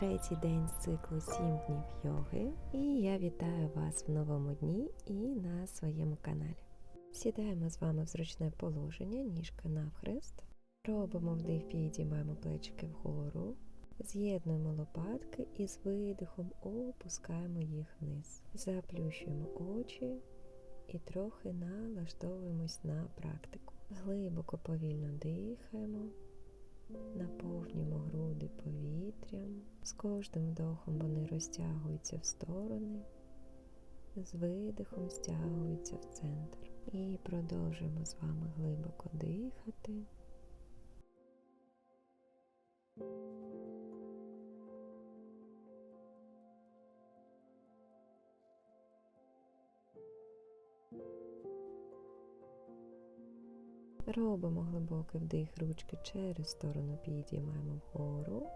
третій день з циклу 7 днів йоги, і я вітаю вас в новому дні і на своєму каналі. Сідаємо з вами в зручне положення, ніжка навхрест. Робимо вдих, підіймаємо плечики вгору, з'єднуємо лопатки і з видихом опускаємо їх вниз. Заплющуємо очі і трохи налаштовуємось на практику. Глибоко повільно дихаємо. Наповнюємо груди повітрям. З кожним вдохом вони розтягуються в сторони, з видихом стягуються в центр. І продовжуємо з вами глибоко дихати. Робимо глибокий вдих ручки через сторону, підіймаємо вгору,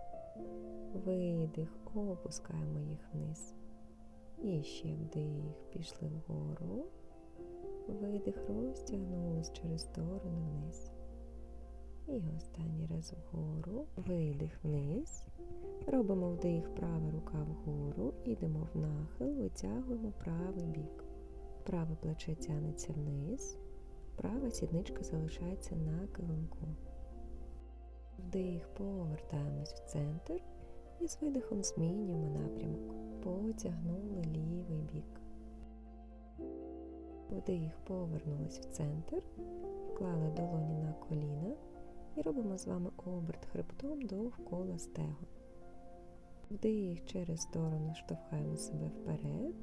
видих, опускаємо їх вниз. І ще вдих, пішли вгору, видих, розтягнулись через сторону вниз. І останній раз вгору, видих вниз. Робимо вдих, права рука вгору, ідемо в нахил, витягуємо правий бік. Праве плече тягнеться вниз. Права сідничка залишається на килимку. Вдих, повертаємось в центр і з видихом змінюємо напрямок. Потягнули лівий бік. Вдих, повернулись в центр, вклали долоні на коліна і робимо з вами оберт хребтом довкола стегон. Вдих через сторону штовхаємо себе вперед,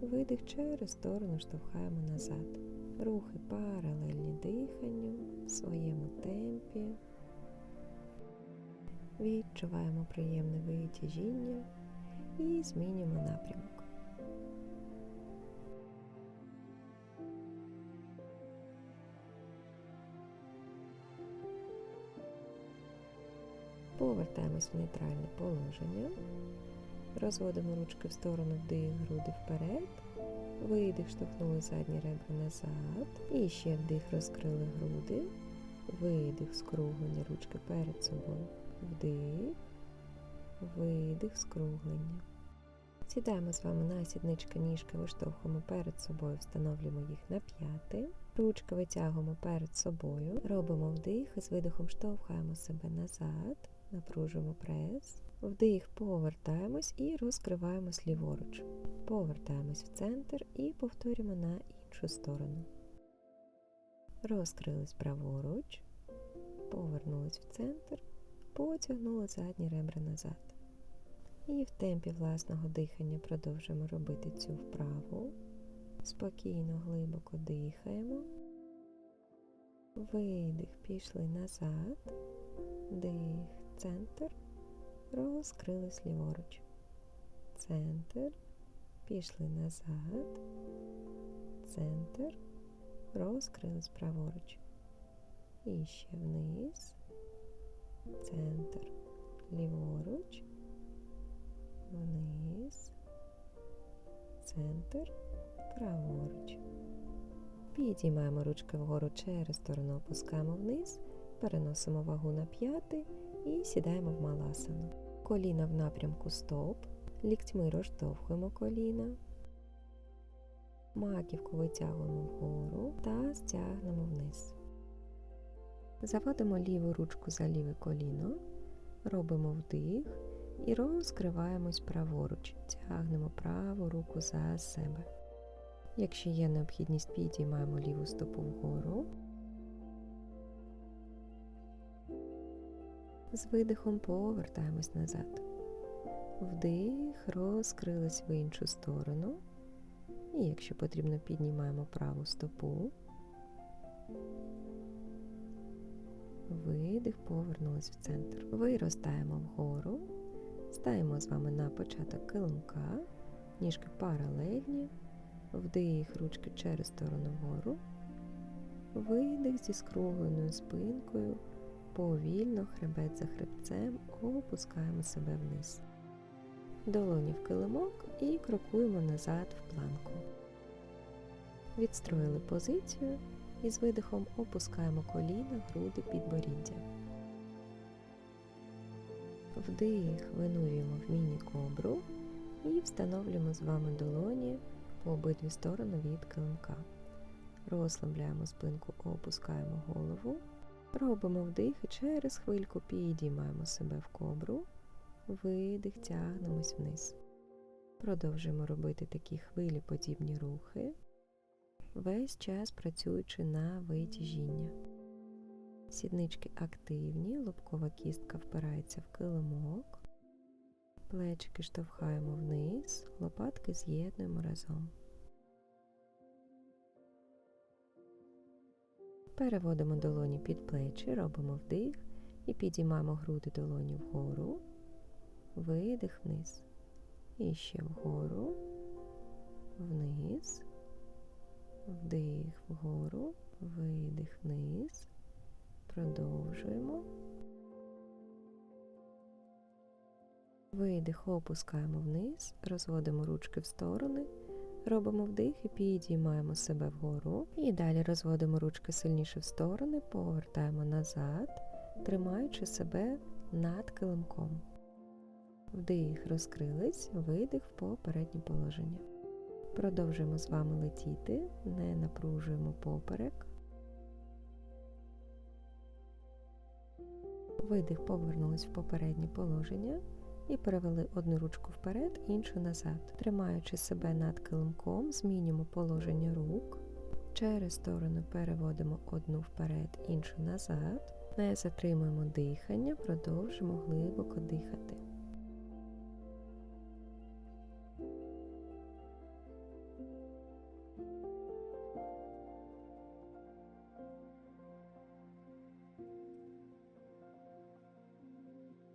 видих через сторону штовхаємо назад. Рухи паралельні диханню в своєму темпі. Відчуваємо приємне витяжіння і змінюємо напрямок. Повертаємось в нейтральне положення. Розводимо ручки в сторону вдих, груди вперед. Видих, штовхнули задні ребра назад. І ще вдих, розкрили груди. Видих, скруглення ручки перед собою. Вдих, видих, скруглення. Сідаємо з вами на сіднички ніжки, виштовхуємо перед собою, встановлюємо їх на п'яти. Ручки витягуємо перед собою. Робимо вдих і з видихом штовхаємо себе назад. Напружуємо прес. Вдих, повертаємось і розкриваємось ліворуч. Повертаємось в центр і повторюємо на іншу сторону. Розкрились праворуч, повернулись в центр, потягнули задні ребра назад. І в темпі власного дихання продовжуємо робити цю вправу. Спокійно, глибоко дихаємо. Видих, пішли назад, дих, центр, розкрились ліворуч. Центр, пішли назад, центр, розкрились праворуч. І ще вниз, центр, ліворуч, вниз, центр, праворуч. Підіймаємо ручки вгору через сторону, опускаємо вниз, переносимо вагу на п'яти і сідаємо в маласану. Коліна в напрямку стоп, ліктьми розштовхуємо коліна, маківку витягуємо вгору та стягнемо вниз. Заводимо ліву ручку за ліве коліно, робимо вдих і розкриваємось праворуч, тягнемо праву руку за себе. Якщо є необхідність, підіймаємо ліву стопу вгору. З видихом повертаємось назад. Вдих, розкрились в іншу сторону. І якщо потрібно, піднімаємо праву стопу. Видих, повернулись в центр. Виростаємо вгору. Стаємо з вами на початок килимка, ніжки паралельні. Вдих, ручки через сторону вгору. Видих зі скругленою спинкою. Повільно, хребет за хребцем, опускаємо себе вниз. Долоні в килимок і крокуємо назад в планку. Відстроїли позицію і з видихом опускаємо коліна, груди, підборіддя. Вдих, винурюємо в міні-кобру і встановлюємо з вами долоні по обидві сторони від килимка. Розслабляємо спинку, опускаємо голову. Робимо вдих і через хвильку підіймаємо себе в кобру, видих, тягнемось вниз. Продовжуємо робити такі хвилі подібні рухи, весь час працюючи на витяжіння. Сіднички активні, лобкова кістка впирається в килимок, плечики штовхаємо вниз, лопатки з'єднуємо разом. Переводимо долоні під плечі, робимо вдих і підіймаємо груди долоні вгору, видих вниз. І ще вгору, вниз, вдих вгору, видих вниз. Продовжуємо. Видих, опускаємо вниз, розводимо ручки в сторони, робимо вдих і підіймаємо себе вгору. І далі розводимо ручки сильніше в сторони, повертаємо назад, тримаючи себе над килимком. Вдих, розкрились, видих в попереднє положення. Продовжуємо з вами летіти, не напружуємо поперек. Видих, повернулись в попереднє положення і перевели одну ручку вперед, іншу назад. Тримаючи себе над килимком, змінюємо положення рук. Через сторону переводимо одну вперед, іншу назад. Не затримуємо дихання, продовжимо глибоко дихати.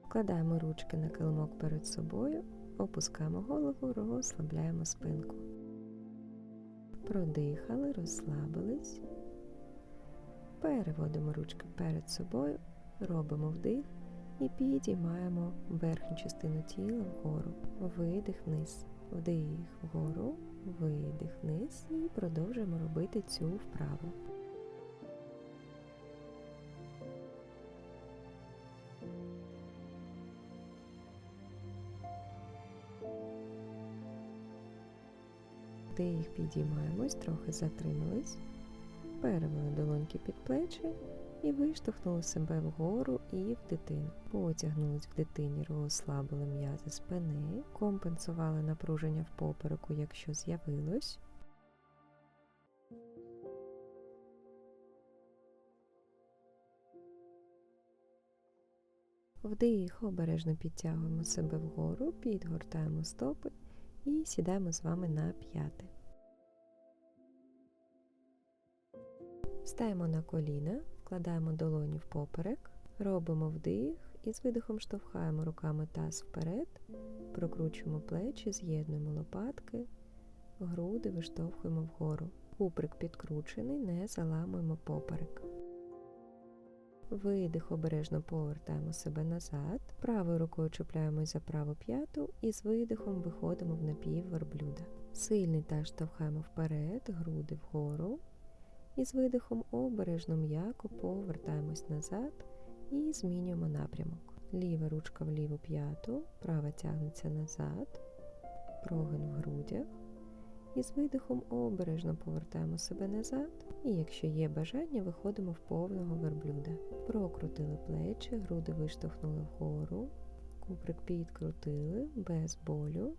Вкладаємо ручки на килимок перед собою, опускаємо голову, розслабляємо спинку. Продихали, розслабились. Переводимо ручки перед собою, робимо вдих і підіймаємо верхню частину тіла вгору, видих вниз, вдих вгору, видих вниз і продовжуємо робити цю вправу. Вдих, підіймаємось, трохи затримались, перевели долоньки під плечі і виштовхнули себе вгору і в дитину. Потягнулись в дитині, розслабили м'язи спини, компенсували напруження в попереку, якщо з'явилось. Вдих, обережно підтягуємо себе вгору, підгортаємо стопи і сідаємо з вами на п'яти. Стаємо на коліна, вкладаємо долоні в поперек, робимо вдих і з видихом штовхаємо руками таз вперед, прокручуємо плечі, з'єднуємо лопатки, груди виштовхуємо вгору. Куприк підкручений, не заламуємо поперек. Видих, обережно повертаємо себе назад. Правою рукою чіпляємось за праву п'яту і з видихом виходимо в напів верблюда. Сильний таз штовхаємо вперед, груди вгору. І з видихом обережно м'яко повертаємось назад і змінюємо напрямок. Ліва ручка в ліву п'яту, права тягнеться назад, прогин в грудях. І з видихом обережно повертаємо себе назад. І якщо є бажання, виходимо в повного верблюда. Прокрутили плечі, груди виштовхнули вгору, куприк підкрутили без болю.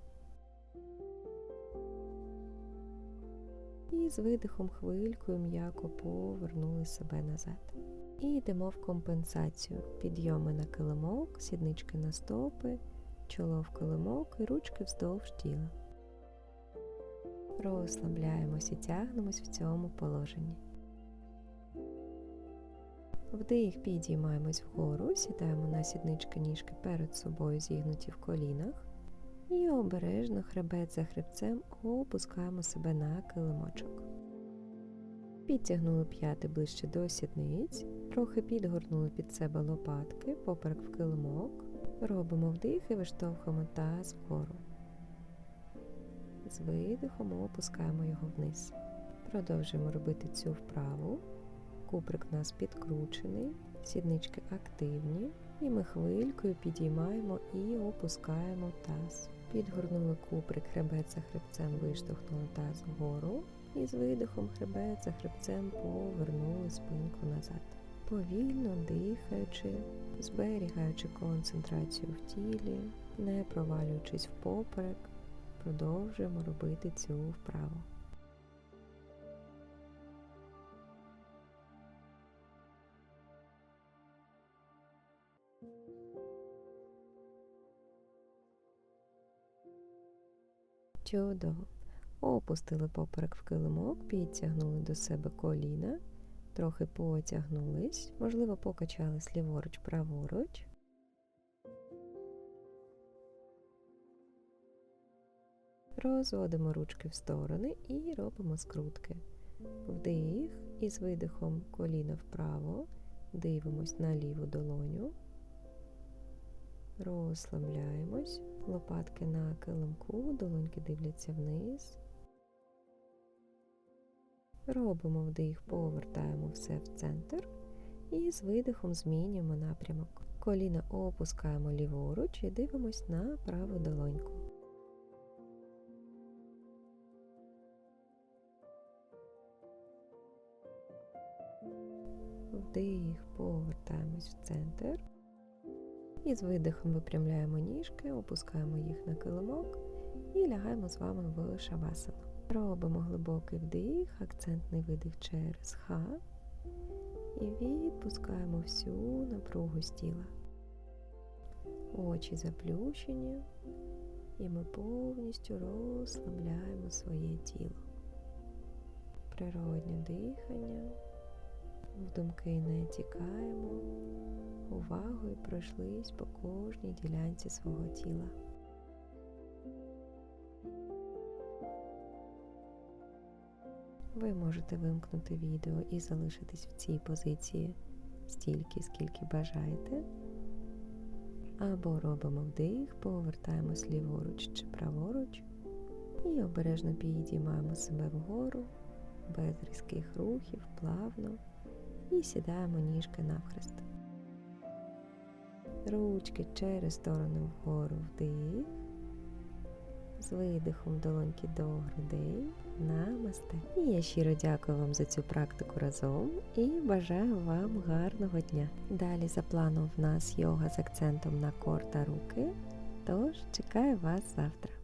І з видихом хвилькою м'яко повернули себе назад. І йдемо в компенсацію. Підйоми на килимок, сіднички на стопи, чоло в килимок і ручки вздовж тіла. Розслабляємось і тягнемось в цьому положенні. Вдих підіймаємось вгору, сідаємо на сіднички ніжки перед собою, зігнуті в колінах. І обережно хребет за хребцем опускаємо себе на килимочок. Підтягнули п'яти ближче до сідниць, трохи підгорнули під себе лопатки, поперек в килимок. Робимо вдих і виштовхуємо таз вгору. З видихом опускаємо його вниз. Продовжуємо робити цю вправу. Куприк у нас підкручений, сіднички активні. І ми хвилькою підіймаємо і опускаємо таз. Підгорнули куприк, хребет за хребцем, виштовхнули таз вгору. І з видихом хребет за хребцем повернули спинку назад. Повільно дихаючи, зберігаючи концентрацію в тілі, не провалюючись в поперек, продовжуємо робити цю вправу. Чудово. Опустили поперек в килимок, підтягнули до себе коліна, трохи потягнулись, можливо, покачались ліворуч, Розводимо ручки в сторони і робимо скрутки. Вдих і з видихом коліна вправо, дивимось на ліву долоню, розслабляємось, лопатки на килимку, долоньки дивляться вниз. Робимо вдих, повертаємо все в центр і з видихом змінюємо напрямок. Коліна опускаємо ліворуч і дивимось на праву долоньку. Повертаємось в центр. І з видихом випрямляємо ніжки, опускаємо їх на килимок і лягаємо з вами в шавасану. Робимо глибокий вдих, акцентний видих через ха. І відпускаємо всю напругу з тіла. Очі заплющені, і ми повністю розслабляємо своє тіло. Природнє дихання, в думки не тікаємо, увагою пройшлись по кожній ділянці свого тіла. Ви можете вимкнути відео і залишитись в цій позиції стільки, скільки бажаєте. Або робимо вдих, повертаємось ліворуч чи праворуч і обережно підіймаємо себе вгору, без різких рухів, плавно і сідаємо ніжки навхрест. Ручки через сторони вгору вдих, з видихом долоньки до грудей. Намасте. І я щиро дякую вам за цю практику разом і бажаю вам гарного дня. Далі за планом в нас йога з акцентом на кор та руки. Тож чекаю вас завтра.